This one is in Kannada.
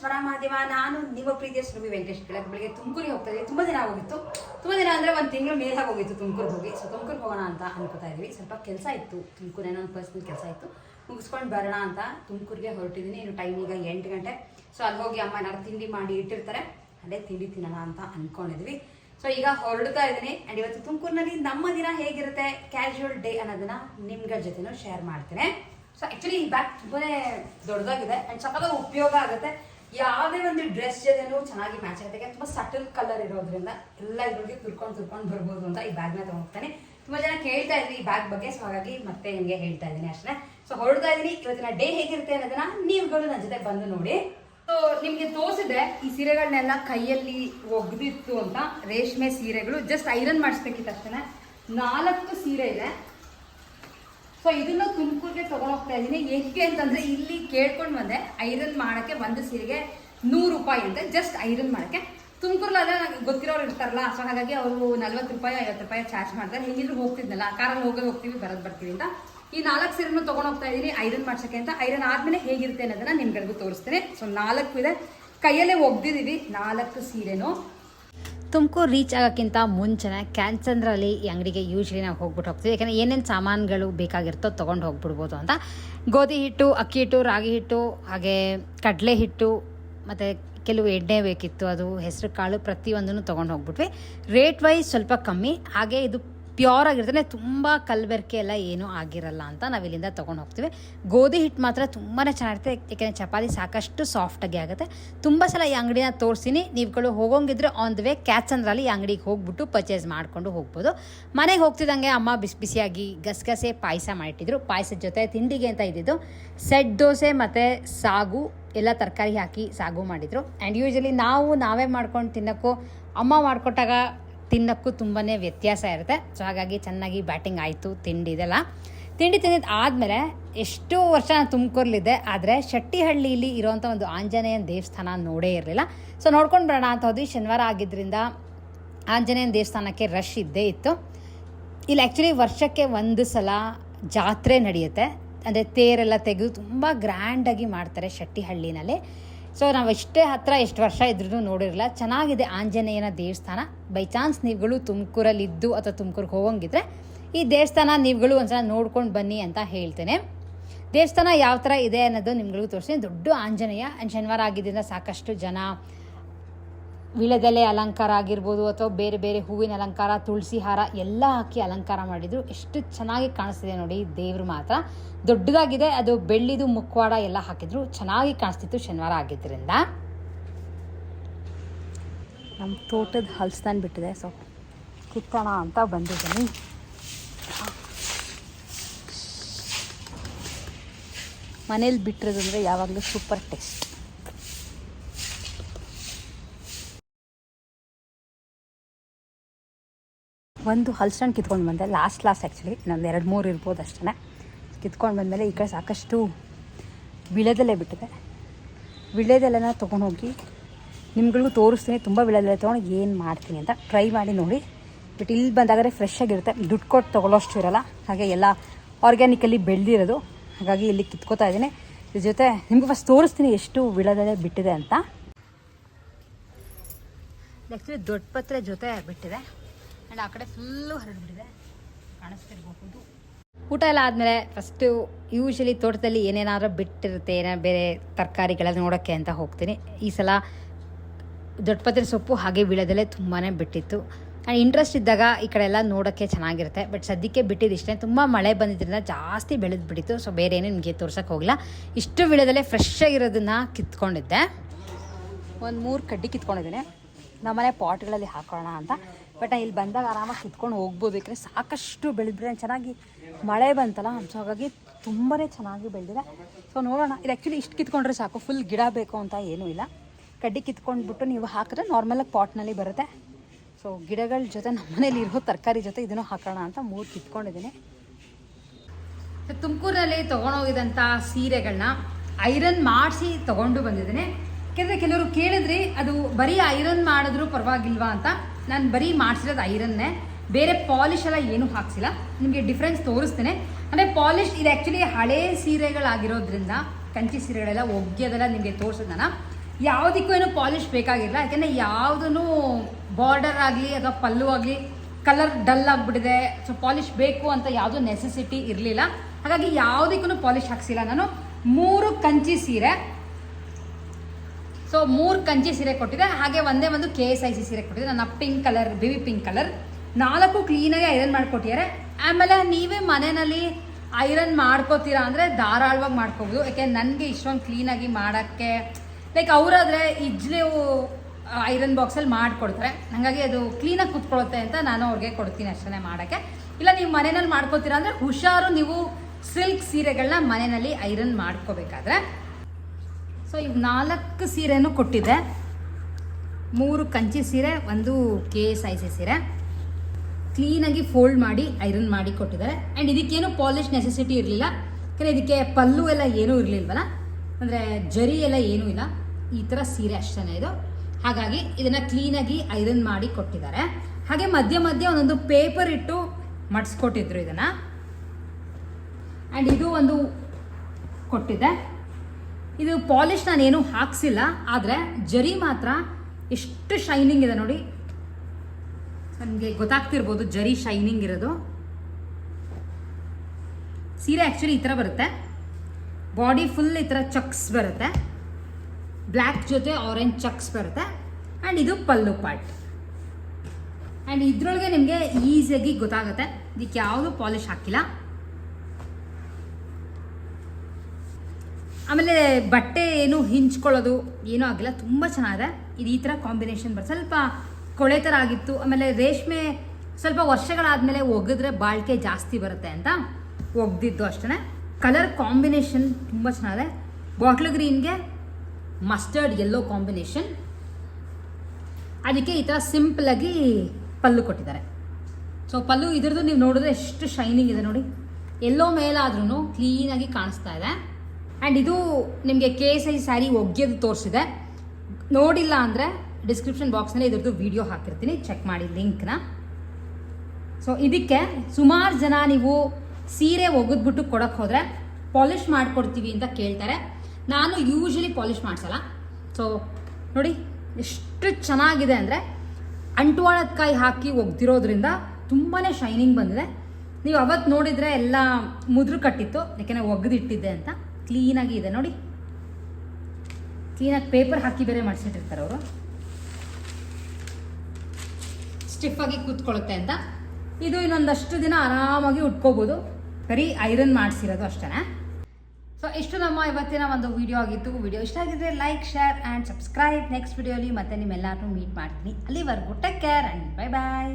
ಸ್ವರ ಮಾಧ್ಯಮ ನಾನು ನಿಮ್ಮ ಪ್ರೀತಿಯ ಸುರಭಿ ವೆಂಕಟೇಶ್ ಬೆಳಗ್ಗೆ ತುಮಕೂರಿಗೆ ಹೋಗ್ತಾ ಇದ್ದೀವಿ ತುಂಬ ದಿನ ಆಗೋಗಿತ್ತು. ತುಂಬ ದಿನ ಅಂದರೆ ಒಂದು ತಿಂಗಳು ಮೇಲೆ ಹೋಗಿತ್ತು ತುಮಕೂರಿಗೆ ಹೋಗಿ. ಸೊ ತುಮಕೂರಿಗೆ ಹೋಗೋಣ ಅಂತ ಅನ್ಕೋತಾ ಇದ್ವಿ. ಸ್ವಲ್ಪ ಕೆಲಸ ಇತ್ತು. ತುಮಕೂರು ಏನೋ ಒಂದು ಪರ್ಸ್ನಲ್ ಕೆಲಸ ಇತ್ತು. ಮುಗಿಸ್ಕೊಂಡು ಬರೋಣ ಅಂತ ತುಮಕೂರಿಗೆ ಹೊರಟಿದ್ದೀನಿ ಇನ್ನು ಟೈಮ್ ಈಗ ಎಂಟು ಗಂಟೆ. ಸೊ ಅಲ್ಲಿ ಹೋಗಿ ಅಮ್ಮ ಏನಾದ್ರು ತಿಂಡಿ ಮಾಡಿ ಇಟ್ಟಿರ್ತಾರೆ. ಅದೇ ತಿಂಡಿ ತಿನ್ನೋಣ ಅಂತ ಅನ್ಕೊಂಡಿದ್ವಿ. ಸೊ ಈಗ ಹೊರಡ್ತಾ ಇದ್ದೀನಿ. ಆ್ಯಂಡ್ ಇವತ್ತು ತುಮಕೂರಿನಲ್ಲಿ ನಮ್ಮ ದಿನ ಹೇಗಿರುತ್ತೆ? ಕ್ಯಾಶುವಲ್ ಡೇ ಅನ್ನೋದನ್ನ ನಿಮ್ಗಳ ಜೊತೆನೂ ಶೇರ್ ಮಾಡ್ತೇನೆ. ಸೊ ಆ್ಯಕ್ಚುಲಿ ಈ ಬ್ಯಾಗ್ ತುಂಬಾನೇ ದೊಡ್ಡದಾಗಿದೆ. ಆ್ಯಂಡ್ ಸಕಲ ಉಪಯೋಗ ಆಗುತ್ತೆ. ಯಾವುದೇ ಒಂದು ಡ್ರೆಸ್ ಜೊತೆನೂ ಚೆನ್ನಾಗಿ ಮ್ಯಾಚ್ ಆಗುತ್ತೆ ತುಂಬ ಸಟಲ್ ಕಲರ್ ಇರೋದ್ರಿಂದ ಎಲ್ಲ ಇದ್ರೊಳಗೆ ತುರ್ಕೊಂಡು ತುರ್ಕೊಂಡು ಬರ್ಬೋದು ಅಂತ ಈ ಬ್ಯಾಗ್ನ ತಗೊಂಡ್ತಾನೆ ತುಂಬ ಜನ ಕೇಳ್ತಾ ಇದ್ವಿ ಈ ಬ್ಯಾಗ್ ಬಗ್ಗೆ, ಸೊ ಹಾಗಾಗಿ ಮತ್ತೆ ನಿಮಗೆ ಹೇಳ್ತಾ ಇದ್ದೀನಿ ಅಷ್ಟೇ. ಸೊ ಹೊರಡ್ತಾ ಇದ್ದೀನಿ. ಇವತ್ತಿನ ಡೇ ಹೇಗಿರುತ್ತೆ ಅನ್ನೋದನ್ನ ನೀವುಗಳು ನನ್ನ ಜೊತೆ ಬಂದು ನೋಡಿ. ಸೊ ನಿಮಗೆ ತೋರಿಸಿದೆ ಈ ಸೀರೆಗಳನ್ನೆಲ್ಲ ಕೈಯಲ್ಲಿ ಒಗ್ದಿತ್ತು ಅಂತ ರೇಷ್ಮೆ ಸೀರೆಗಳು. ಜಸ್ಟ್ ಐರನ್ ಮಾಡಿಸ್ಬೇಕಿತ್ತು ಅಷ್ಟೇ ನಾಲ್ಕು ಸೀರೆ ಇದೆ. ಸೊ ಇದನ್ನ ತುಮಕೂರಿಗೆ ಹೋಗ್ತಾ ಇದ್ದೀನಿ. ಹೇಗೆ ಅಂತಂದ್ರೆ ಇಲ್ಲಿ ಕೇಳ್ಕೊಂಡು ಬಂದೆ, ಐರನ್ ಮಾಡೋಕ್ಕೆ ಒಂದು ಸೀರೆಗೆ ನೂರು ರೂಪಾಯಿ ಅಂತ ಜಸ್ಟ್ ಐರನ್ ಮಾಡೋಕ್ಕೆ. ತುಮಕೂರಲ್ಲ ನನಗೆ ಗೊತ್ತಿರೋರು ಇರ್ತಾರಲ್ಲ ಸೊ ಹಾಗಾಗಿ ಅವರು ನಲ್ವತ್ತು ರೂಪಾಯಿ, ಐವತ್ತು ರೂಪಾಯಿ ಚಾರ್ಜ್ ಮಾಡ್ತಾರೆ. ಹೆಂಗಿದ್ರು ಹೋಗ್ತಿದ್ನಲ್ಲ ಕಾರಲ್ಲಿ ಹೋಗೋದು ಹೋಗ್ತೀವಿ, ಬರೋದು ಬರ್ತೀವಿ ಅಂತ. ಈ ನಾಲ್ಕು ಸೀರೆನೂ ತೊಗೊಂಡು ಹೋಗ್ತಾ ಇದ್ದೀನಿ, ಐರನ್ ಮಾಡ್ಸೋಕ್ಕೆ ಅಂತ. ಐರನ್ ಆದಮೇಲೆ ಹೇಗಿರುತ್ತೆ ಅನ್ನೋದನ್ನ ನಿಮ್ಗಳಿಗೂ ತೋರಿಸ್ತೀನಿ. ಸೊ ನಾಲ್ಕು ಇದೆ. ಕೈಯಲ್ಲೇ ಒಗ್ದಿದೀವಿ ನಾಲ್ಕು ಸೀರೆನೂ. ತುಮಕೂರು ರೀಚ್ ಆಗೋಕ್ಕಿಂತ ಮುಂಚೆನೇ ಕ್ಯಾನ್ಸಂದ್ರಲ್ಲಿ ಈ ಅಂಗಡಿಗೆ ಯೂಶ್ವಲಿ ನಾವು ಹೋಗ್ಬಿಟ್ಟು ಹೋಗ್ತೀವಿ. ಯಾಕಂದರೆ ಏನೇನು ಸಾಮಾನುಗಳು ಬೇಕಾಗಿರುತ್ತೋ ತೊಗೊಂಡು ಹೋಗ್ಬಿಡ್ಬೋದು ಅಂತ. ಗೋಧಿ ಹಿಟ್ಟು, ಅಕ್ಕಿ ಹಿಟ್ಟು, ರಾಗಿ ಹಿಟ್ಟು, ಹಾಗೆ ಕಡಲೆ ಹಿಟ್ಟು, ಮತ್ತು ಕೆಲವು ಎಣ್ಣೆ ಬೇಕಿತ್ತು, ಅದು, ಹೆಸರು ಕಾಳು ಪ್ರತಿಯೊಂದನ್ನು ತೊಗೊಂಡು ಹೋಗ್ಬಿಟ್ವಿ. ರೇಟ್ ವೈಸ್ ಸ್ವಲ್ಪ ಕಮ್ಮಿ. ಹಾಗೆ ಇದು ಪ್ಯೂರ್ ಆಗಿರ್ತದೆ ತುಂಬ ಕಲ್ಬೆರಕೆ ಎಲ್ಲ ಏನೂ ಆಗಿರಲ್ಲ ಅಂತ ನಾವು ಇಲ್ಲಿಂದ ತೊಗೊಂಡು ಹೋಗ್ತೀವಿ. ಗೋಧಿ ಹಿಟ್ಟು ಮಾತ್ರ ತುಂಬಾ ಚೆನ್ನಾಗಿರುತ್ತೆ ಯಾಕೆಂದರೆ ಚಪಾತಿ ಸಾಕಷ್ಟು ಸಾಫ್ಟಾಗಿ ಆಗುತ್ತೆ. ತುಂಬ ಸಲ ಈ ಅಂಗಡಿನ ತೋರಿಸ್ತೀನಿ ನೀವುಗಳು ಹೋಗೋಂಗಿದ್ರೆ ಆನ್ ದ ವೇ ಕ್ಯಾಚ್ ಅಂದ್ರಲ್ಲಿ ಈ ಅಂಗಡಿಗೆ ಹೋಗ್ಬಿಟ್ಟು ಪರ್ಚೇಸ್ ಮಾಡಿಕೊಂಡು ಹೋಗ್ಬೋದು. ಮನೆಗೆ ಹೋಗ್ತಿದ್ದಂಗೆ ಅಮ್ಮ ಬಿಸಿ ಬಿಸಿಯಾಗಿ ಗಸಗಸೆ ಪಾಯಸ ಮಾಡಿಟ್ಟಿದ್ರು. ಪಾಯಸದ ಜೊತೆ ತಿಂಡಿಗೆ ಅಂತ ಇದ್ದಿದ್ದು, ಸೆಟ್ ದೋಸೆ ಮತ್ತು ಸಾಗು, ಎಲ್ಲ ತರಕಾರಿ ಹಾಕಿ ಸಾಗು ಮಾಡಿದರು. ಆ್ಯಂಡ್ ಯೂಶಲಿ ನಾವು ನಾವೇ ಮಾಡ್ಕೊಂಡು ತಿನ್ನೋಕ್ಕೂ, ಅಮ್ಮ ಮಾಡಿಕೊಟ್ಟಾಗ ತಿನ್ನೋಕ್ಕೂ ತುಂಬಾ ವ್ಯತ್ಯಾಸ ಇರುತ್ತೆ. ಸೊ ಹಾಗಾಗಿ ಚೆನ್ನಾಗಿ ಬ್ಯಾಟಿಂಗ್ ಆಯಿತು ತಿಂಡಿ ಇದೆಲ್ಲ. ತಿಂಡಿ ತಿಂದಿದ್ದು ಆದಮೇಲೆ ಎಷ್ಟು ವರ್ಷ ನಾನು ತುಮಕೂರಲ್ಲಿದ್ದೆ ಆದರೆ ಶೆಟ್ಟಿಹಳ್ಳಿಲಿ ಇರೋವಂಥ ಒಂದು ಆಂಜನೇಯನ ದೇವಸ್ಥಾನ ನೋಡೇ ಇರಲಿಲ್ಲ. ಸೊ ನೋಡ್ಕೊಂಡು ಬರೋಣ ಅಂತ ಹೋದ್ವಿ. ಶನಿವಾರ ಆಗಿದ್ದರಿಂದ ಆಂಜನೇಯನ ದೇವಸ್ಥಾನಕ್ಕೆ ರಶ್ ಇದ್ದೇ ಇತ್ತು. ಇಲ್ಲಿ ಆ್ಯಕ್ಚುಲಿ ವರ್ಷಕ್ಕೆ ಒಂದು ಸಲ ಜಾತ್ರೆ ನಡೆಯುತ್ತೆ. ಅಂದರೆ ತೇರೆಲ್ಲ ತೆಗೆದು ತುಂಬ ಗ್ರ್ಯಾಂಡಾಗಿ ಮಾಡ್ತಾರೆ ಶೆಟ್ಟಿಹಳ್ಳಿನಲ್ಲಿ. ಸೊ ನಾವು ಎಷ್ಟೇ ಹತ್ರ ಎಷ್ಟು ವರ್ಷ ಇದ್ರೂ ನೋಡಿರಲಿಲ್ಲ. ಚೆನ್ನಾಗಿದೆ ಆಂಜನೇಯನ ದೇವಸ್ಥಾನ. ಬೈ ಚಾನ್ಸ್ ನೀವುಗಳು ತುಮಕೂರಲ್ಲಿದ್ದು ಅಥವಾ ತುಮಕೂರಿಗೆ ಹೋಗಂಗಿದ್ರೆ ಈ ದೇವಸ್ಥಾನ ನೀವುಗಳು ಒಂದ್ಸಲ ನೋಡ್ಕೊಂಡು ಬನ್ನಿ ಅಂತ ಹೇಳ್ತೇನೆ. ದೇವಸ್ಥಾನ ಯಾವ ಥರ ಇದೆ ಅನ್ನೋದು ನಿಮ್ಗಳಿಗೂ ತೋರಿಸ್ತೀನಿ. ದೊಡ್ಡ ಆಂಜನೇಯ ಆ್ಯಂಡ್ ಶನಿವಾರ ಆಗಿದ್ದರಿಂದ ಸಾಕಷ್ಟು ಜನ ವಿಳೆದೆಲೆ ಅಲಂಕಾರ ಆಗಿರ್ಬೋದು ಅಥವಾ ಬೇರೆ ಬೇರೆ ಹೂವಿನ ಅಲಂಕಾರ, ತುಳಸಿ ಹಾರ ಎಲ್ಲ ಹಾಕಿ ಅಲಂಕಾರ ಮಾಡಿದ್ರು. ಎಷ್ಟು ಚೆನ್ನಾಗಿ ಕಾಣಿಸ್ತಿದೆ ನೋಡಿ, ದೇವ್ರು ಮಾತ್ರ. ದೊಡ್ಡದಾಗಿದೆ, ಅದು ಬೆಳ್ಳಿದು ಮುಖವಾಡ ಎಲ್ಲ ಹಾಕಿದ್ರು. ಚೆನ್ನಾಗಿ ಕಾಣಿಸ್ತಿತ್ತು, ಶನಿವಾರ ಆಗಿದ್ದರಿಂದ. ನಮ್ಮ ತೋಟದ ಹಲ್ಸ್ತಾನ್ ಬಿಟ್ಟಿದೆ. ಸೊ ಕಿತ್ತಣ ಅಂತ ಬಂದಿದ್ದೀನಿ. ಮನೇಲಿ ಬಿಟ್ಟಿರೋದಂದ್ರೆ ಯಾವಾಗಲೂ ಸೂಪರ್ ಟೇಸ್ಟ್ ಒಂದು ಹಲ್ಸಣ್ಣು ಕಿತ್ಕೊಂಡು ಬಂದೆ. ಲಾಸ್ಟ್ ಲಾಸ್ಟ್ ಆ್ಯಕ್ಚುಲಿ ನಾನು ಎರಡು, ಮೂರು ಇರ್ಬೋದು ಅಷ್ಟೇ ಕಿತ್ಕೊಂಡು ಬಂದಮೇಲೆ ಈ ಕಡೆ ಸಾಕಷ್ಟು ವಿಳೆದೆಲೆ ಬಿಟ್ಟಿದೆ. ವಿಳೆದೆಲೆನ ತೊಗೊಂಡೋಗಿ ನಿಮ್ಗಳಿಗೂ ತೋರಿಸ್ತೀನಿ. ತುಂಬ ವಿಳೆದೆಲೆ ತೊಗೊಂಡು ಏನು ಮಾಡ್ತೀನಿ ಅಂತ ಟ್ರೈ ಮಾಡಿ ನೋಡಿ. ಬಟ್ ಇಲ್ಲಿ ಬಂದಾಗರೆ ಫ್ರೆಶ್ ಆಗಿರುತ್ತೆ. ದುಡ್ಡು ಕೊಟ್ಟು ತೊಗೊಳ್ಳೋಷ್ಟು ಇರೋಲ್ಲ. ಹಾಗೆ ಎಲ್ಲ ಆರ್ಗ್ಯಾನಿಕಲ್ಲಿ ಬೆಳೆದಿರೋದು. ಹಾಗಾಗಿ ಇಲ್ಲಿ ಕಿತ್ಕೋತಾ ಇದ್ದೀನಿ. ಇದ್ರ ಜೊತೆ ನಿಮ್ಗೆ ಫಸ್ಟ್ ತೋರಿಸ್ತೀನಿ ಎಷ್ಟು ವಿಳೆದೆಲೆ ಬಿಟ್ಟಿದೆ ಅಂತ. ಆ್ಯಕ್ಚುಲಿ ದೊಡ್ಡ ಪತ್ರೆ ಜೊತೆ ಬಿಟ್ಟಿದೆ. ಆ್ಯಂಡ್ ಆ ಕಡೆ ಫುಲ್ಲು ಹರಡ್ಬಿಟ್ಟಿದೆ. ಕಾಣಿಸ್ತಿರ್ಬಹುದು. ಊಟ ಎಲ್ಲ ಆದಮೇಲೆ ಫಸ್ಟು ಯೂಶಲಿ ತೋಟದಲ್ಲಿ ಏನೇನಾದರೂ ಬಿಟ್ಟಿರುತ್ತೆ, ಏನೋ ಬೇರೆ ತರಕಾರಿಗಳೆಲ್ಲ ನೋಡೋಕ್ಕೆ ಅಂತ ಹೋಗ್ತೀನಿ. ಈ ಸಲ ದೊಡ್ಡಪತ್ರೆ ಸೊಪ್ಪು ಹಾಗೆ ಬೀಳೋದಲ್ಲೇ ತುಂಬಾ ಬಿಟ್ಟಿತ್ತು. ಆ್ಯಂಡ್ ಇಂಟ್ರೆಸ್ಟ್ ಇದ್ದಾಗ ಈ ಕಡೆ ಎಲ್ಲ ನೋಡೋಕ್ಕೆ ಚೆನ್ನಾಗಿರುತ್ತೆ. ಬಟ್ ಸದ್ಯಕ್ಕೆ ಬಿಟ್ಟಿದ್ದು ತುಂಬ ಮಳೆ ಬಂದಿದ್ದರಿಂದ ಜಾಸ್ತಿ ಬೆಳೆದು ಬಿಟ್ಟಿತ್ತು ಸೊ ಬೇರೆ ಏನೂ ನಿಮಗೆ ತೋರ್ಸೋಕ್ಕೆ ಹೋಗಿಲ್ಲ ಇಷ್ಟು ಬೀಳೋದಲ್ಲೇ ಫ್ರೆಶ್ ಆಗಿರೋದನ್ನು ಕಿತ್ಕೊಂಡಿದ್ದೆ. ಒಂದು ಮೂರು ಕಡ್ಡಿ ಕಿತ್ಕೊಂಡಿದ್ದೀನಿ. ನಮ್ಮನೆ ಪಾಟ್ಗಳಲ್ಲಿ ಹಾಕೋಣ ಅಂತ. ಬಟ್ ಇಲ್ಲಿ ಬಂದಾಗ ಆರಾಮಾಗಿ ಕಿತ್ಕೊಂಡು ಹೋಗ್ಬೋದು. ಯಾಕಂದರೆ ಸಾಕಷ್ಟು ಬೆಳೆದ್ರೆ ಚೆನ್ನಾಗಿ ಮಳೆ ಬಂತಲ್ಲ ಸೊ ಹಾಗಾಗಿ ತುಂಬಾ ಚೆನ್ನಾಗಿ ಬೆಳೆದಿದೆ. ಸೊ ನೋಡೋಣ. ಇದು ಆ್ಯಕ್ಚುಲಿ ಇಷ್ಟು ಕಿತ್ಕೊಂಡ್ರೆ ಸಾಕು. ಫುಲ್ ಗಿಡ ಬೇಕು ಅಂತ ಏನೂ ಇಲ್ಲ. ಕಡ್ಡಿ ಕಿತ್ಕೊಂಡ್ಬಿಟ್ಟು ನೀವು ಹಾಕಿದ್ರೆ ನಾರ್ಮಲಾಗಿ ಪಾಟ್ನಲ್ಲಿ ಬರುತ್ತೆ. ಸೊ ಗಿಡಗಳ ಜೊತೆ ನಮ್ಮ ಮನೇಲಿ ಇರೋ ತರಕಾರಿ ಜೊತೆ ಇದನ್ನು ಹಾಕೋಣ ಅಂತ ಮೂರು ಕಿತ್ಕೊಂಡಿದ್ದೀನಿ. ತುಮಕೂರಲ್ಲಿ ತೊಗೊಂಡೋಗಿದಂಥ ಸೀರೆಗಳನ್ನ ಐರನ್ ಮಾಡಿಸಿ ತೊಗೊಂಡು ಬಂದಿದ್ದೀನಿ. ಯಾಕೆಂದರೆ ಕೆಲವರು ಕೇಳಿದ್ರಿ, ಅದು ಬರೀ ಐರನ್ ಮಾಡಿದ್ರು ಪರವಾಗಿಲ್ವಾ ಅಂತ. ನಾನು ಬರೀ ಮಾಡಿಸಿರೋದು ಐರನ್ನೇ. ಬೇರೆ ಪಾಲಿಶ್ ಎಲ್ಲ ಏನೂ ಹಾಕ್ಸಿಲ್ಲ. ನಿಮಗೆ ಡಿಫ್ರೆನ್ಸ್ ತೋರಿಸ್ತೇನೆ. ಅಂದರೆ ಪಾಲಿಶ್ ಇದು ಆ್ಯಕ್ಚುಲಿ ಹಳೇ ಸೀರೆಗಳಾಗಿರೋದ್ರಿಂದ, ಕಂಚಿ ಸೀರೆಗಳೆಲ್ಲ ಒಗ್ಯೋದೆಲ್ಲ ನಿಮಗೆ ತೋರಿಸೋದು ನಾನು. ಯಾವುದಕ್ಕೂ ಏನು ಪಾಲಿಶ್ ಬೇಕಾಗಿಲ್ಲ. ಯಾಕೆಂದರೆ ಯಾವುದೂ ಬಾರ್ಡರ್ ಆಗಲಿ ಅಥವಾ ಪಲ್ಲು ಆಗಲಿ ಕಲರ್ ಡಲ್ ಆಗಿಬಿಟ್ಟಿದೆ. ಸೊ ಪಾಲಿಶ್ ಬೇಕು ಅಂತ ಯಾವುದೂ ನೆಸೆಸಿಟಿ ಇರಲಿಲ್ಲ. ಹಾಗಾಗಿ ಯಾವುದಕ್ಕೂ ಪಾಲಿಶ್ ಹಾಕ್ಸಿಲ್ಲ ನಾನು. ಮೂರು ಕಂಚಿ ಸೀರೆ. ಸೊ ಮೂರು ಕಂಚಿ ಸೀರೆ ಕೊಟ್ಟಿದೆ. ಹಾಗೆ ಒಂದೇ ಒಂದು ಕೆ ಎಸ್ ಐ ಸಿ ಸೀರೆ ಕೊಟ್ಟಿದೆ. ನನ್ನ ಪಿಂಕ್ ಕಲರ್ ಬಿವಿ ಪಿಂಕ್ ಕಲರ್ ನಾಲ್ಕು ಕ್ಲೀನಾಗಿ ಐರನ್ ಮಾಡಿಕೊಟ್ಟಿದ್ದಾರೆ. ಆಮೇಲೆ ನೀವೇ ಮನೆಯಲ್ಲಿ ಐರನ್ ಮಾಡ್ಕೋತೀರಾ ಅಂದರೆ ಧಾರಾಳವಾಗಿ ಮಾಡ್ಕೋಬೋದು. ಯಾಕೆ, ನನಗೆ ಇಷ್ಟೊಂದು ಕ್ಲೀನಾಗಿ ಮಾಡೋಕ್ಕೆ ಲೈಕ್ ಅವರಾದರೆ ಇಜ್ಲಿ ಐರನ್ ಬಾಕ್ಸಲ್ಲಿ ಮಾಡಿಕೊಡ್ತಾರೆ. ಹಾಗಾಗಿ ಅದು ಕ್ಲೀನಾಗಿ ಕೂತ್ಕೊಳ್ಳುತ್ತೆ ಅಂತ ನಾನು ಅವ್ರಿಗೆ ಕೊಡ್ತೀನಿ ಅಷ್ಟೇ ಮಾಡೋಕ್ಕೆ. ಇಲ್ಲ, ನೀವು ಮನೆಯಲ್ಲಿ ಮಾಡ್ಕೋತೀರಾ ಅಂದರೆ ಹುಷಾರು ನೀವು ಸಿಲ್ಕ್ ಸೀರೆಗಳನ್ನ ಮನೆಯಲ್ಲಿ ಐರನ್ ಮಾಡ್ಕೋಬೇಕಾದ್ರೆ. ಸೊ ಈಗ ನಾಲ್ಕು ಸೀರೆನೂ ಕೊಟ್ಟಿದೆ. ಮೂರು ಕಂಚಿ ಸೀರೆ, ಒಂದು ಕೆ ಎಸ್ ಐ ಸಿ ಸೀರೆ ಕ್ಲೀನಾಗಿ ಫೋಲ್ಡ್ ಮಾಡಿ ಐರನ್ ಮಾಡಿ ಕೊಟ್ಟಿದ್ದಾರೆ. ಆ್ಯಂಡ್ ಇದಕ್ಕೇನು ಪಾಲಿಶ್ ನೆಸೆಸಿಟಿ ಇರಲಿಲ್ಲ. ಯಾಕಂದರೆ ಇದಕ್ಕೆ ಪಲ್ಲು ಎಲ್ಲ ಏನೂ ಇರಲಿಲ್ವಲ್ಲ? ಅಂದರೆ ಜರಿ ಎಲ್ಲ ಏನೂ ಇಲ್ಲ. ಈ ಥರ ಸೀರೆ ಅಷ್ಟೇ ಇದು. ಹಾಗಾಗಿ ಇದನ್ನು ಕ್ಲೀನಾಗಿ ಐರನ್ ಮಾಡಿ ಕೊಟ್ಟಿದ್ದಾರೆ. ಹಾಗೆ ಮಧ್ಯ ಮಧ್ಯ ಒಂದೊಂದು ಪೇಪರ್ ಇಟ್ಟು ಮಡಿಸ್ಕೊಟ್ಟಿದ್ರು ಇದನ್ನು. ಆ್ಯಂಡ್ ಇದು ಒಂದು ಕೊಟ್ಟಿದೆ. ಇದು ಪಾಲಿಶ್ ನಾನೇನು ಹಾಕ್ಸಿಲ್ಲ, ಆದರೆ ಜರಿ ಮಾತ್ರ ಎಷ್ಟು ಶೈನಿಂಗ್ ಇದೆ ನೋಡಿ. ನನಗೆ ಗೊತ್ತಾಗ್ತಿರ್ಬೋದು ಜರಿ ಶೈನಿಂಗ್ ಇರೋದು. ಸೀರೆ ಆ್ಯಕ್ಚುಲಿ ಈ ಥರ ಬರುತ್ತೆ. ಬಾಡಿ ಫುಲ್ ಈ ಥರ ಚಕ್ಸ್ ಬರುತ್ತೆ. ಬ್ಲ್ಯಾಕ್ ಜೊತೆ ಆರೆಂಜ್ ಚಕ್ಸ್ ಬರುತ್ತೆ. ಆ್ಯಂಡ್ ಇದು ಪಲ್ಲು ಪಾರ್ಟ್ ಆ್ಯಂಡ್ ಇದರೊಳಗೆ ನಿಮಗೆ ಈಸಿಯಾಗಿ ಗೊತ್ತಾಗುತ್ತೆ. ಇದಕ್ಕೆ ಯಾವುದು ಪಾಲಿಶ್ ಹಾಕಿಲ್ಲ. ಆಮೇಲೆ ಬಟ್ಟೆ ಏನು ಹಿಂಚ್ಕೊಳ್ಳೋದು ಏನೂ ಆಗಿಲ್ಲ, ತುಂಬ ಚೆನ್ನಾಗಿದೆ. ಇದು ಈ ಥರ ಕಾಂಬಿನೇಷನ್ ಬರ್ತದೆ ಸ್ವಲ್ಪ ಕೊಳೆ ಥರ ಆಗಿತ್ತು. ಆಮೇಲೆ ರೇಷ್ಮೆ ಸ್ವಲ್ಪ ವರ್ಷಗಳಾದಮೇಲೆ ಒಗೆದ್ರೆ ಬಾಳಿಕೆ ಜಾಸ್ತಿ ಬರುತ್ತೆ ಅಂತ ಒಗ್ದಿದ್ದು ಅಷ್ಟೇ ಕಲರ್ ಕಾಂಬಿನೇಷನ್ ತುಂಬ ಚೆನ್ನಾಗಿದೆ. ಬಾಟ್ಲ್ ಗ್ರೀನ್ಗೆ ಮಸ್ಟರ್ಡ್ ಯೆಲ್ಲೋ ಕಾಂಬಿನೇಷನ್ ಅದಕ್ಕೆ ಈ ಥರ ಸಿಂಪಲಾಗಿ ಪಲ್ಲು ಕೊಟ್ಟಿದ್ದಾರೆ. ಸೊ ಪಲ್ಲು ಇದ್ರದ್ದು ನೀವು ನೋಡಿದ್ರೆ ಎಷ್ಟು ಶೈನಿಂಗ್ ಇದೆ ನೋಡಿ. ಎಲ್ಲೋ ಮೇಲಾದ್ರೂ ಕ್ಲೀನಾಗಿ ಕಾಣಿಸ್ತಾ ಇದೆ. ಆ್ಯಂಡ್ ಇದು ನಿಮಗೆ ಕೆ ಎಸ್ ಐ ಸ್ಯಾರಿ ಒಗ್ಯೋದು ತೋರಿಸಿದೆ. ನೋಡಿಲ್ಲ ಅಂದರೆ ಡಿಸ್ಕ್ರಿಪ್ಷನ್ ಬಾಕ್ಸ್ನಲ್ಲಿ ಇದ್ರದ್ದು ವಿಡಿಯೋ ಹಾಕಿರ್ತೀನಿ. ಚೆಕ್ ಮಾಡಿ ಲಿಂಕ್ನ ಸೊ ಇದಕ್ಕೆ ಸುಮಾರು ಜನ ನೀವು ಸೀರೆ ಒಗೆದ್ಬಿಟ್ಟು ಕೊಡಕ್ಕೆ ಹೋದರೆ ಪಾಲಿಷ್ ಮಾಡಿಕೊಡ್ತೀವಿ ಅಂತ ಕೇಳ್ತಾರೆ. ನಾನು ಯೂಶಲಿ ಪಾಲಿಷ್ ಮಾಡಿಸಲ್ಲ. ಸೊ ನೋಡಿ ಎಷ್ಟು ಚೆನ್ನಾಗಿದೆ ಅಂದರೆ ಅಂಟುವಾಳದ ಕಾಯಿ ಹಾಕಿ ಒಗ್ದಿರೋದ್ರಿಂದ ತುಂಬಾ ಶೈನಿಂಗ್ ಬಂದಿದೆ. ನೀವು ಅವತ್ತು ನೋಡಿದರೆ ಎಲ್ಲ ಮುದ್ರು ಕಟ್ಟಿತ್ತು, ಯಾಕೆಂದರೆ ಒಗೆದಿಟ್ಟಿದ್ದೆ ಅಂತ. ಕ್ಲೀನಾಗಿ ಇದೆ. ನೋಡಿ. ಕ್ಲೀನಾಗಿ ಪೇಪರ್ ಹಾಕಿ ಬೇರೆ ಮಾಡಿಸಿಟ್ಟಿರ್ತಾರೆ ಅವರು. ಸ್ಟಿಫ್ ಆಗಿ ಕೂತ್ಕೊಳ್ಳುತ್ತೆ ಅಂತ. ಇದು ಇನ್ನೊಂದಷ್ಟು ದಿನ ಆರಾಮಾಗಿ ಉಟ್ಕೋಬೋದು. ಬರೀ ಐರನ್ ಮಾಡಿಸಿರೋದು ಅಷ್ಟೇ ಸೊ ಇಷ್ಟು ನಮ್ಮ ಇವತ್ತಿನ ಒಂದು ವಿಡಿಯೋ ಆಗಿತ್ತು. ವಿಡಿಯೋ ಇಷ್ಟ ಆಗಿದ್ರೆ like share and subscribe next ವಿಡಿಯೋಲಿ ಮತ್ತೆ ನಿಮ್ಮೆಲ್ಲರೂ ಮೀಟ್ ಮಾಡ್ತೀನಿ. ಅಲ್ಲಿವರೆಗೂ take care and bye bye